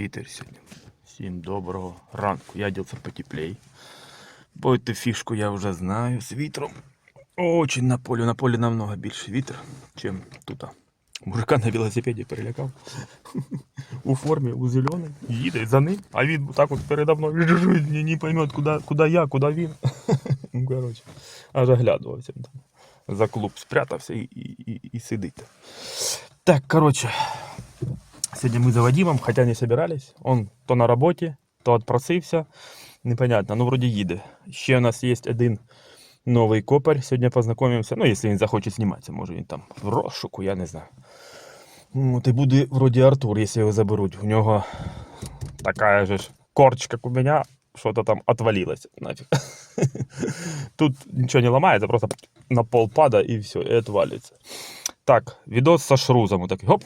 Вітер сьогодні. Всім доброго ранку. Я оделся потеплей. Бо фішку я вже знаю з вітром. Очень на полі. На полі намного більше вітер, чим тут. Мужика на велосипеді перелякав. У формі, у зеленій. Їде за ним, а він так от передо мною не, поймет, куди, куди я, куди він. Ну, коротше, аж оглядувався. За клуб спрятався і, і, і, і сидить. Так, коротше, Сегодня мы за Вадимом, хотя не собирались. Он то на роботі, то отпросився. Непонятно, ну вроде їде. Ще у нас є один новий копер. Сьогодні познайомимося. Ну, якщо він захоче зніматися, може він там в розшуку, я не знаю. От і буде вроде Артур, якщо його заберуть. У нього така же ж корч, як у мене, що-то там отвалилось нафиг. Тут нічого не ламається, просто на пол падає і все, і отвалюється. Так, відос со шрузом. Отакий, гоп.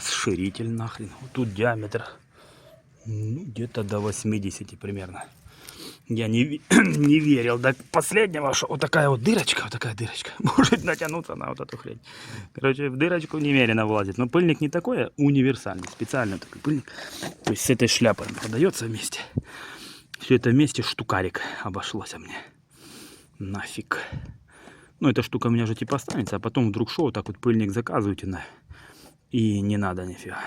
Расширитель нахрен. Вот тут диаметр ну, где-то до 80 примерно. Я не, не верил до последнего, что вот такая вот дырочка, вот такая дырочка может натянуться на вот эту хрень. Короче, в дырочку немерено влазит. Но пыльник не такой, а универсальный, специальный такой пыльник. То есть с этой шляпой он продается вместе. Все это вместе штукарик обошлось мне. Нафиг. Ну, эта штука у меня же типа останется, а потом вдруг шоу, так вот пыльник заказываете на и не надо нифига.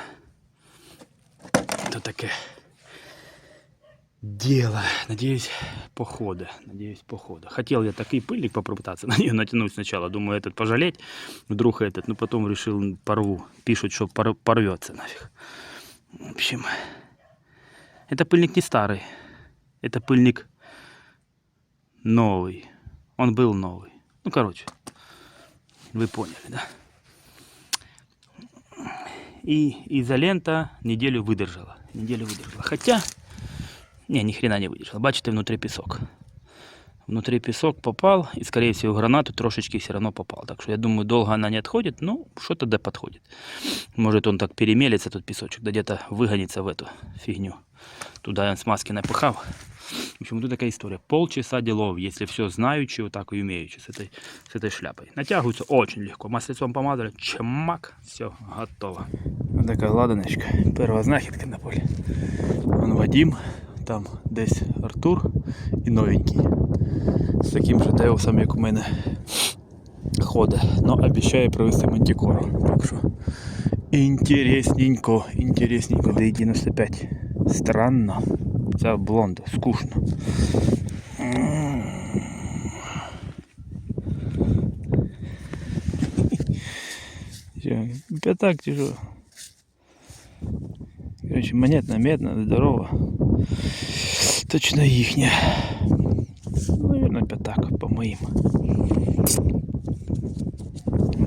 Это такое дело. Надеюсь, похода. Надеюсь, похода. Хотел я такой пыльник попытаться на нее натянуть сначала. Думаю, этот пожалеть. Вдруг этот. Но потом решил порву. Пишут, что пор- порвется нафиг. В общем, это пыльник не старый. Это пыльник новый. Он был новый. Ну, короче, вы поняли, да? И изолента неделю выдержала. Неделю выдержала. Хотя, не, ни хрена не выдержала. Бачите, внутри песок. Внутри песок попал, и, скорее всего, гранату трошечки все равно попал. Так что я думаю, долго она не отходит, ну, что-то да подходит. Может, он так перемелится, тут песочек, да где-то выгонится в эту фигню. Туда я смазки напихал. В общем, тут такая история. Полчаса делов, если все знаючи, вот так и умеючи с этой, с этой шляпой. Натягивается очень легко. Маслицом помазали, чмак, все, готово. Вот такая ладаночка. Первая знахідка на полі. Вон Вадим, там десь Артур і новенький. З таким же деусом, як у мене ходить. Но обіцяє привезти мантикору. Так що інтересненько, інтересненько. D95. Странно. Це блонд, скучно. Пятак тяжело. Короче, монетна, медна, здорова. Точно їхня. Наверное, пятак по моим.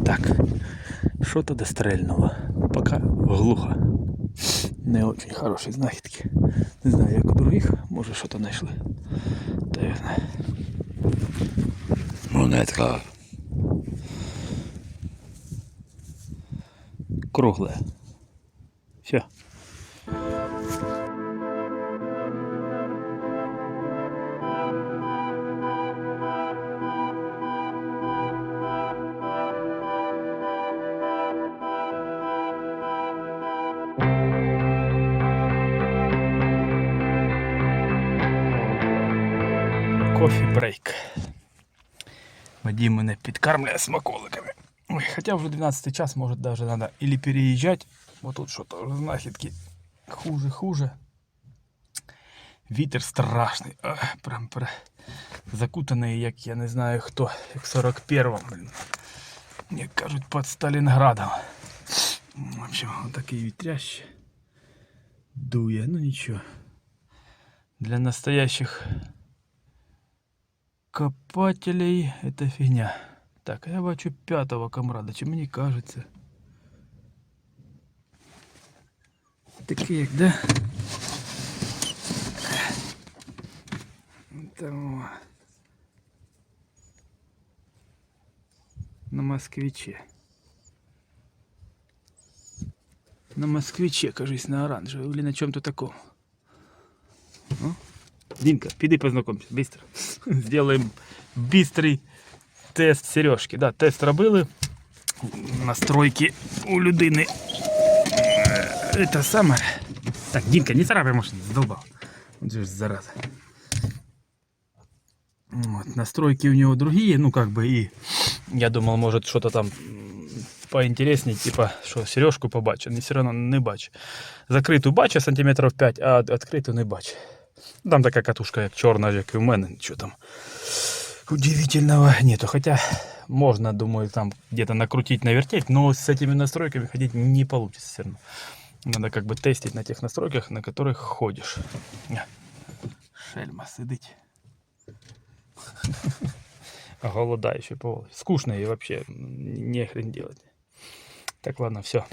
Так. Что-то до стрельного. Пока глухо. Не очень хороші знахідки. Не знаю, як у других, може що то знайшли. Та я знаю. Монетка. Кругле. Все. Вадим мене підкармлює смаколиками. Ой, хоча вже 12 час, може даже надо или переїжджати, бо тут що-то вже знахідки хуже, хуже. Вітер страшний. Ах, прям пер... закутаний, як я не знаю хто, як 41-му, блін. Як кажуть, під Сталінградом. В общем, такий вітряще. Дує, ну нічого. Для настоящих копателей это фигня. Так, а я бачу пятого комрада, чи мені кажеться. Такий як, да? Там. На москвиче. На москвиче, кажись, на оранжевом или на чем-то таком. Динка, піди познакомься, быстро. Сделаем быстрый тест сережки. Да, тест робили. Настройки у людини. Е, Это саме. Так, Динка, не царапай машину, задолбал. Он же ж зараза. Вот, настройки у него другие, ну как бы и я думал, может что-то там м, поинтереснее, типа, что сережку побачу, не все равно не бачу. Закриту бачу сантиметрів 5, а відкриту не бачу. Там така катушка, як чорна, як і в мене, нічого там удивительного нету. Хотя можно, думаю, там где-то накрутить, навертеть, но с этими настройками ходить не получится все равно. Надо как бы тестить на тех настройках, на которых ходишь. Шельма сидить. Голодающий по Волге. Скучно и вообще не хрен делать. Так, ладно, все.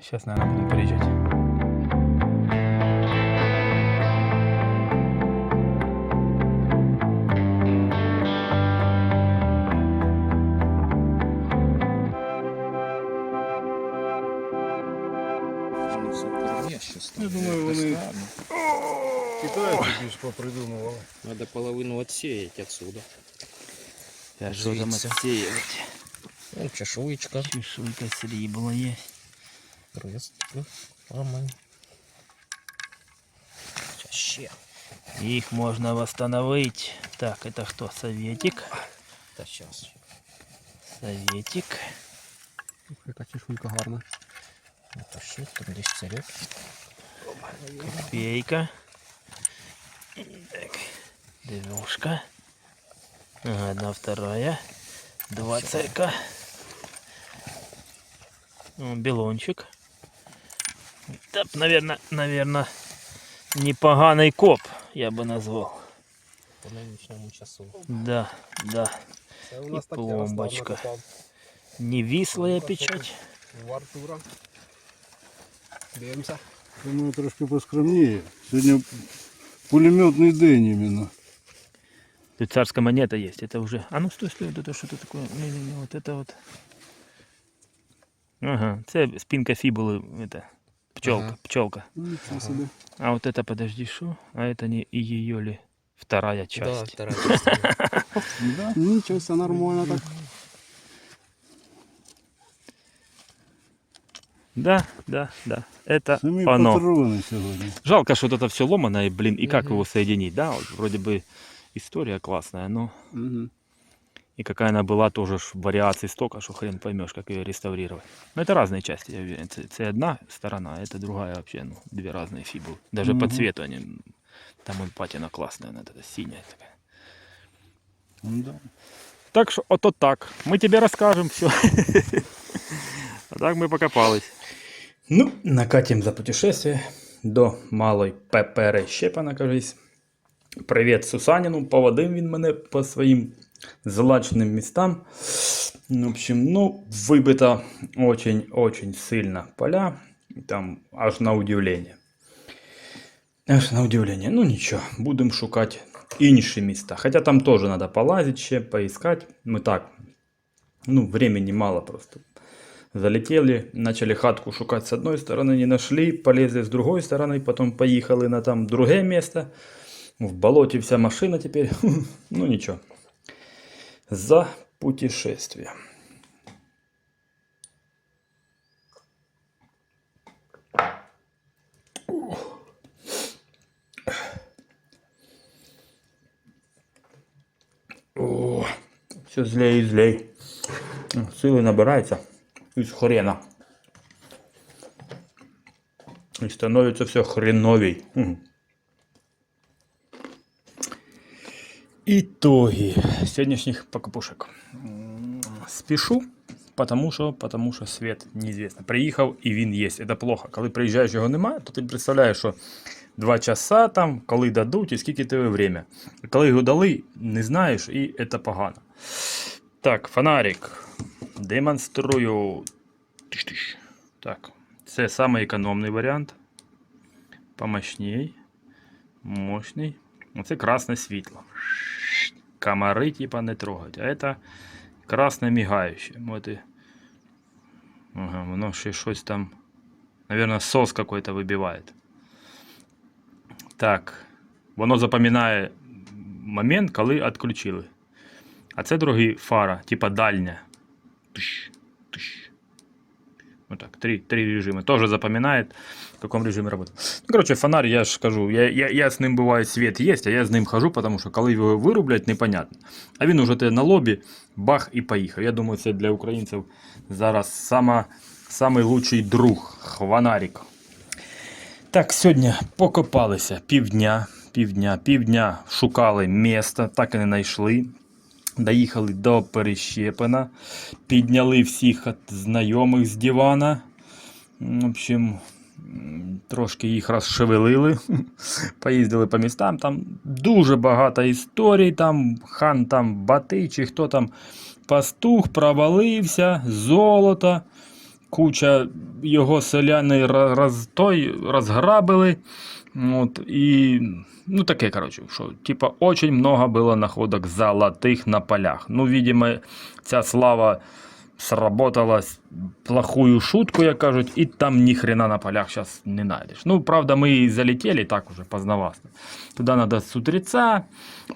Сейчас, наверное, будем переезжать. китайці більш попридумували. Надо половину отсеять отсюда. Я что там отсеивать? Ну, чешуечка. Чешуйка срібла є. Крест. Ламань. Чаще. Их можно восстановить. Так, это кто? Советик. Та сейчас. Советик. Яка чешуйка гарна. Это щит, там десь царек. Копейка. Так. Двушка. Ага, одна, вторая. Два царька. Ну, Белончик. Так, наверное, наверное, непоганый коп, я бы назвал. По нынешнему часу. Да, да. Це у І нас таке пломбочка. розставлено Не вислая печать. там в Артура. Дивимося. Думаю, трошки поскромніє. Сьогодні пулеметний день іменно. Тут царская монета есть, это уже... А ну стой, стой, вот это что-то такое. Не-не-не, вот это вот. Ага, це спинка фибулы, это пчелка, Ага. пчелка. Ну, Нічого собі. А вот это, подожди, что? А это не и ее ли вторая Да, часть? вторая часть. Да, нічого, все нормально так. Да, да, да. Это Самі оно. сьогодні. Жалко, что вот это все ломаное, блин, и как Мгм. его соединить, да? Вот вроде бы история классная, но Угу. и какая она была тоже ж вариаций столько, что хрен поймешь, как ее реставрировать. Но это разные части, я уверен. Это, это одна сторона, а это другая вообще, ну, две разные фибулы. Даже по Мгм. цвету они, там он патина классная, она такая синяя такая. Да. Так что, ото так. Мы тебе расскажем все. А так мы покопались. Ну, накатим за путешествие до малої пепери Щепана, кажись. Привіт Сусаніну, поводив він мене по своїм злачним містам. В общем, ну, вибита очень-очень сильно поля. Там аж на удивлення. Аж на удивлення. Ну нічого, будемо шукати інші міста. Хоча там теж треба полазити ще, поискать. Ми так, ну, времени мало просто. Залетели, начали хатку шукать с одной стороны, не нашли, полезли с другой стороны, потом поехали на там другое место. В болоте вся машина теперь. Ну ничего. За путешествие. Все злей і злей. Сили набирається із хрена. І становиться все хреновей. Мгм. Итоги сегодняшних покупушек. М, Спешу, потому що, потому що світ неізвісно. Приїхав і він є. Це плохо. Коли приїжджаєш, його немає, то ти представляєш, що два часа там, коли дадуть і скільки тебе время. А Коли його дали, не знаєш, і це погано. Так, фонарик. Демонструю. Тиш-тиш. Так, це самий економний варіант. Помощней. Мощний. Оце красне світло. Комари, типа, не трогать. А это красне мігаюче. От і... Ага, воно ще щось там. Наверное, сос какой-то вибиває. Так. Воно запам'ятає момент, коли відключили. А це другий фара, типа дальня. Тыщ, тыщ. Вот так, три, три режима. Тоже запоминает, в каком режиме работает. Ну, короче, фонарь, я ж кажу, я, я, я з ним буває світ є, а я з ним хожу, тому що коли його вирублять, непонятно. А він уже те на лобі, бах і поїхав. Я думаю, це для українців зараз сама, самий лучший друг, фонарик. Так, сьогодні покопалися півдня, півдня, півдня шукали місто, так і не знайшли. Доїхали до Перещепина, підняли всіх знайомих з дивана. В общем, трошки їх розшевелили, поїздили по містам. Там дуже багато історій. Там хан там Батий, чи хто там пастух провалився, золото. Куча його селяни роз, той, розграбили. От, і, ну, таке, короче, що, типа, очень много было находок золотых на полях. Ну, видимо, ця слава сработала с- плохую шутку, як кажуть, і там ні хрена на полях сейчас не найдешь. Ну, правда, мы и залетели так уже поздновасно. Туда надо с утреца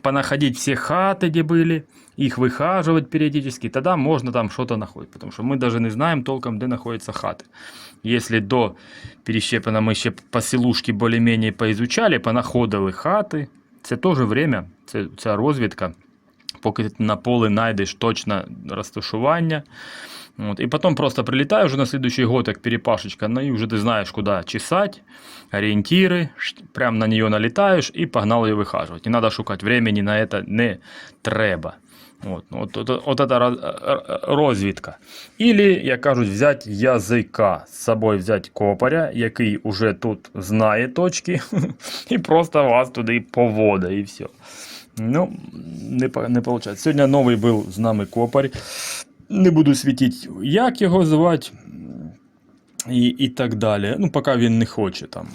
понаходить все хаты, где были, их выхаживать периодически, тогда можно там что-то находить, потому что мы даже не знаем толком, где находятся хаты. Если до Перещепина ми ще по селушки більш-менш поізучали, понаходили хати, це теж время, це ця розвідка, поки ти на поле знайдеш точно розташування. Вот. И потом просто прилетаю уже на следующий год, як перепашечка, ну и уже ты знаешь, куда чесать, ориентиры, прям на нього налітаєш і погнали, її выхаживать. Не треба шукати времени на це не треба. Вот, вот, ну, вот, вот это розвідка. Или, як кажуть, взяти язика, з собою взяти копаря, який вже тут знає точки, і просто вас туди поводить, і все. Ну, не, не виходить. Сьогодні новий був з нами копар. Не буду світити, як його звати і, і так далі. Ну, поки він не хоче там.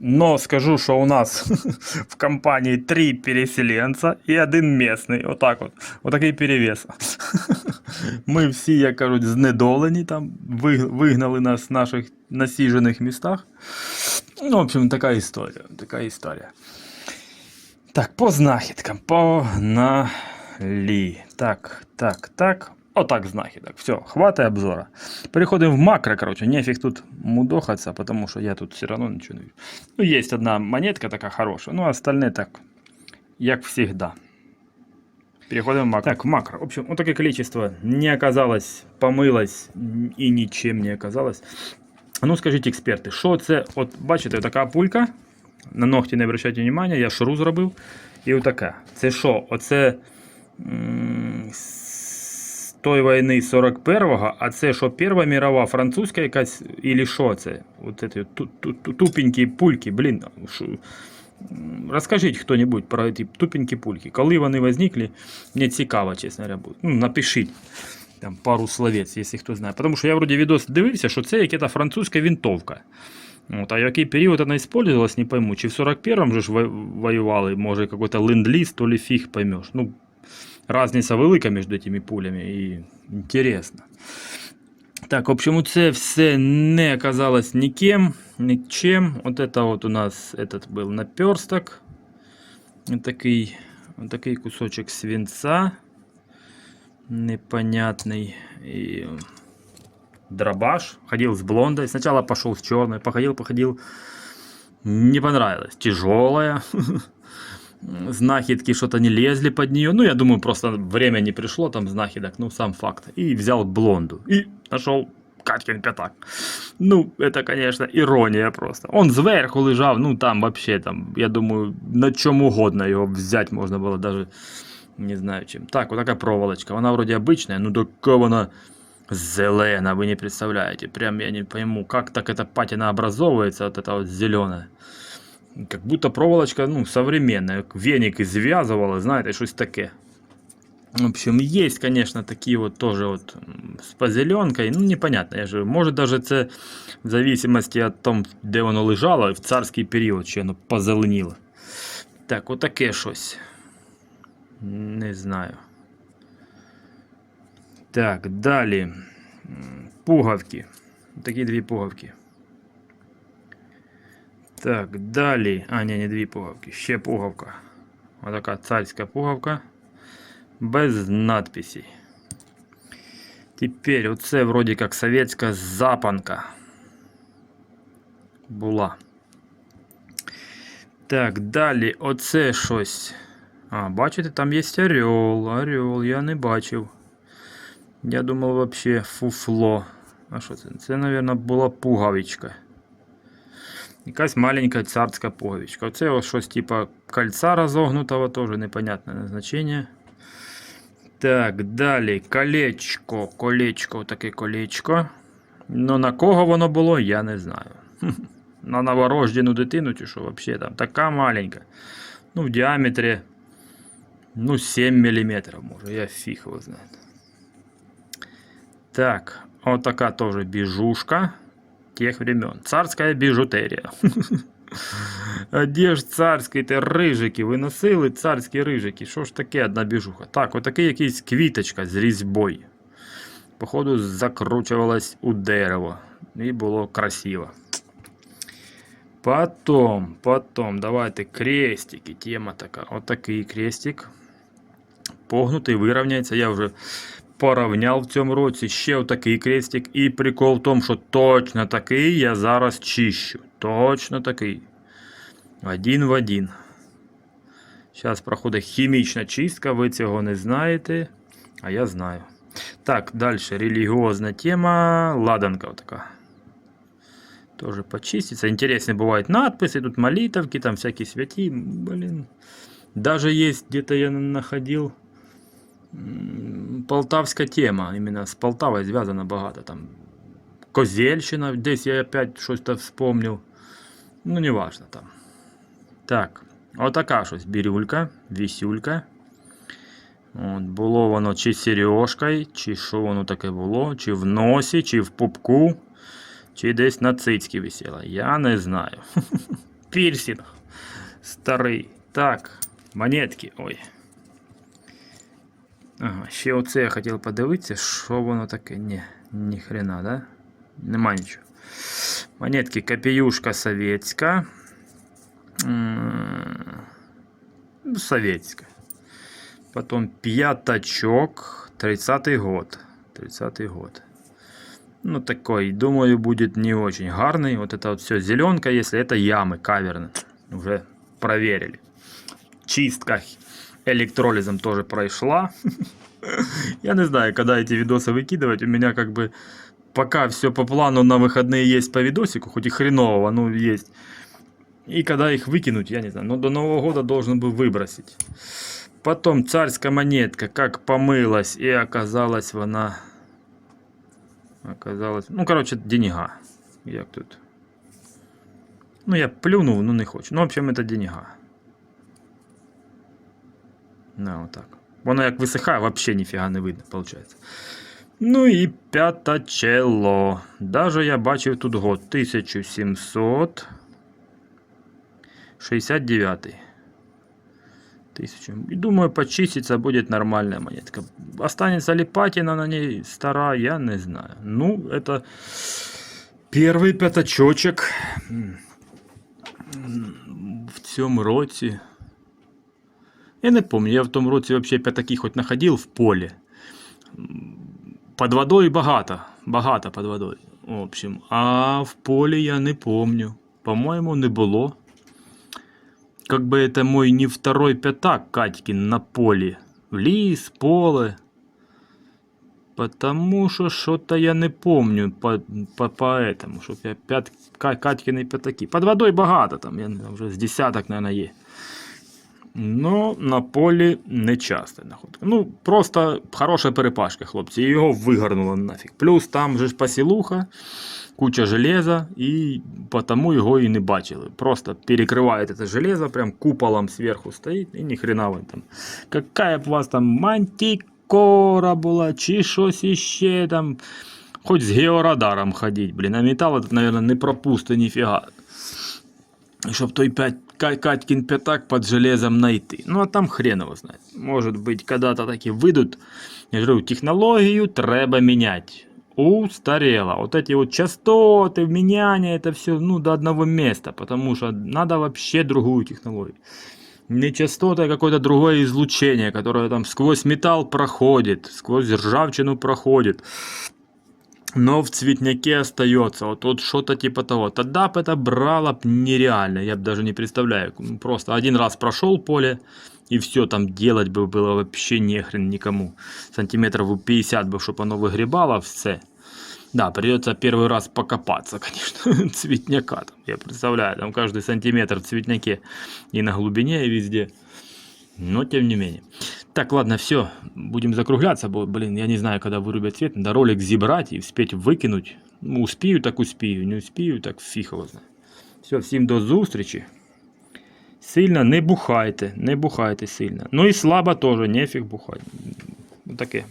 Но скажу, що у нас в компанії три переселенця і один місний. Отак от. Отакий перевес. Ми всі, як кажуть, знедолені там, вигнали нас з наших насіжених містах. Ну, в общем, така історія. Така історія. Так, по знахідкам. Погнали. Так, так, так. Отак знахідок. Все, хватає обзора. Переходимо в макро, короче. Нефиг тут мудохаться, потому что я тут все равно ничего не вижу. Ну, есть одна монетка такая хорошая, ну, а остальные так, як всегда. Переходим в макро. Так, в макро. В общем, вот такое количество не оказалось, помылось и ничем не оказалось. А ну, скажіть, експерти, що це? От бачите, така пулька. На ногті не обращайте внимання, я шру зробив. І отака. Це що? Оце з тої війни 41-го, а це що Перша мірова, французька якась, і що це? От ці ту- ту- ту- тупенькі пульки, блін. м, Розкажіть хто-небудь про ці тупенькі пульки. Коли вони возникли, мені цікаво, чесно говоря. Ну, напишіть там пару словець, якщо хто знає. Тому що я вроді відос дивився, що це якась французька винтовка. От, а в який період вона использовалась, не пойму. Чи в 41-м же ж во- воювали, може, якийсь ленд-ліз, то ли фіг поймеш. Ну, разниця велика між цими пулями і інтересно. Так, в общем, це все не оказалось ніким, нічим. Вот это вот у нас этот был наперсток. Такий, такий кусочок свинца. Непонятный. И дробаш. Ходил с блондой. Сначала пошел с черной. Походил, походил. Не понравилось. Тяжелая. м, знахідки что-то не лезли под нее. Ну, я думаю, просто время не пришло там знахідок, ну, сам факт. И взял блонду. И нашел Катькин пятак. Ну, это, конечно, ирония просто. Он зверху лежав, ну, там вообще, там, я думаю, на чем угодно его взять можно было, даже не знаю чем. Так, вот такая проволочка. Она вроде обычная, но такая она зелена, вы не представляете. Прям я не пойму, как так эта патина образовывается, вот эта вот зеленая. Как будто проволочка, ну, современная. Веник извязывала, знаете, что таке. В общем, есть, конечно, такие вот тоже вот с позеленкой. Ну, непонятно, я же, может даже це в зависимости от том, де воно лежало, в царський період, чи воно позеленіло. Так, отаке щось. Не знаю. Так, далі. М, Пуговки. Такі дві пуговки. Так, далі. А, ні, не дві пуговки. Ще пуговка. Отака царська пуговка. Без надписей. Теперь оце вроді як совєтська запанка. Була. Так, далі оце щось. А, бачите, там є орел. Орел, я не бачив. Я думав вообще фуфло. А що це? Це, мабуть, була пуговичка. Якась маленька царська пуговичка. Оце ось щось типа кольца розогнутого, теж непонятне назначення. Так, далі колечко, колечко, таке колечко. Ну на кого воно було, я не знаю. На новорождену дитину, чи що взагалі там така маленька. Ну, в діаметрі ну, 7 мм, може, я фіг його знаю. Так, вот такая тоже бижушка тех времен. Царская біжутерія. Одеж царський, те рижики, ви носили царські рижики. Що ж таке одна біжуха? Так, отакий якийсь квіточка з різьбою. Походу, закручувалась у дерево. І було красиво. Потом, потом, давайте крестики. Тема така. Отакий крестик. Погнутий, вирівняється. Я вже порівняв в цьому році ще отакий крестик. І прикол в тому, що точно такий я зараз чищу. Точно такий. Один в один. Зараз проходить хімічна чистка, ви цього не знаєте, а я знаю. Так, далі релігіозна тема. Ладанка така. Тоже почиститься. Интересные бывают надписи, тут молитовки, там всякие святи. Блин. Даже есть, где-то я находил м, полтавская тема. Именно с Полтавой связано богато. Там Козельщина, здесь я опять что-то вспомнил. Ну, неважно там. Так, отака щось бірюлька, вісюлька. От, було воно чи сережкою, чи що воно таке було, чи в носі, чи в пупку, чи десь на цицьки висіло. Я не знаю. Пірсінг. Старий. Так, монетки. Ой. Ага, ще оце я хотів подивитися, що воно таке. Ні, ні хрена, да? Нема нічого. Монетки копіюшка советська. М, ну, Советская. Потом пятачок. 30-й год. 30-й год. Ну, такой, думаю, будет не очень гарный. Вот это вот все зеленка, если это ямы каверны. Уже проверили. Чистка электролизом тоже прошла. Я не знаю, когда эти видосы выкидывать. У меня как бы пока все по плану на выходные есть по видосику, хоть и хренового, но есть. И когда их выкинуть, я не знаю, но до Нового года должен был выбросить. Потом царская монетка, как помылась, и оказалась она... Оказалась... Ну, короче, деньга. Як тут? Ну, я плюнув, ну не хочу. Ну, в общем, это деньга. На, вот так. Воно як висихає, вообще ніфіга не видно, получается. Ну і п'ятачело. Даже я бачив тут год 1700. 69. Тысячу. И думаю, почиститься будет нормальная монетка. Останется ли патина на ней стара, я не знаю. Ну, это первый пятачочек м, в цьому році. Я не помню, я в тому році вообще п'ятаки хоть находил в поле. М, Под водой багато. Багато под водой. В общем, а в полі я не помню. По-моєму, не було. как бы это мой не второй пятак Катькин на поле. Лис, поле. Потому что что-то я не помню по, по, по этому, щоб я пят, Ка- Катькины пятаки. Под водой багато там, я не знаю, вже з десяток, наверное, є. Но на полі не часто находка. Ну, просто хороша перепашка, хлопці. І його вигорнуло нафіг. Плюс там же ж посілуха, куча железа, і потому його і не бачили. Просто перекривають це железо, прям куполом зверху стоїть, і ні хрена ви там. Какая б у вас там мантикора була, чи щось іще там. Хоч з георадаром ходіть, блін, а метал этот, наверное, не пропусти ніфіга. Щоб той пять, Ка- Катькин пятак под железом найти. Ну а там хрен его знает. Может быть, когда-то таки выйдут. Я говорю, технологию треба менять. Устарело. Вот эти вот частоты, меняние, это все ну, до одного места. Потому что надо вообще другую технологию. Не частота, а какое-то другое излучение, которое там сквозь металл проходит, сквозь ржавчину проходит но в цветняке остается. Вот, вот что-то типа того. Тогда бы это брало б нереально. Я даже не представляю. Просто один раз прошел поле, и все, там делать бы было вообще нехрен никому. Сантиметров бы 50 бы, чтобы оно выгребало все. Да, придется первый раз покопаться, конечно, цветняка. Там, я представляю, там каждый сантиметр в цветняке и на глубине, и везде. Но тем не менее. Так, ладно, все, будем закругляться, бо, блин, я не знаю, когда вырубят свет, надо ролик зебрать и успеть выкинуть. Ну, успею, так успею, не успею, так знає. Все, всім до зустрічі. Сильно не бухайте, не бухайте сильно. Ну і слабо теж, нефіг бухати. Таке.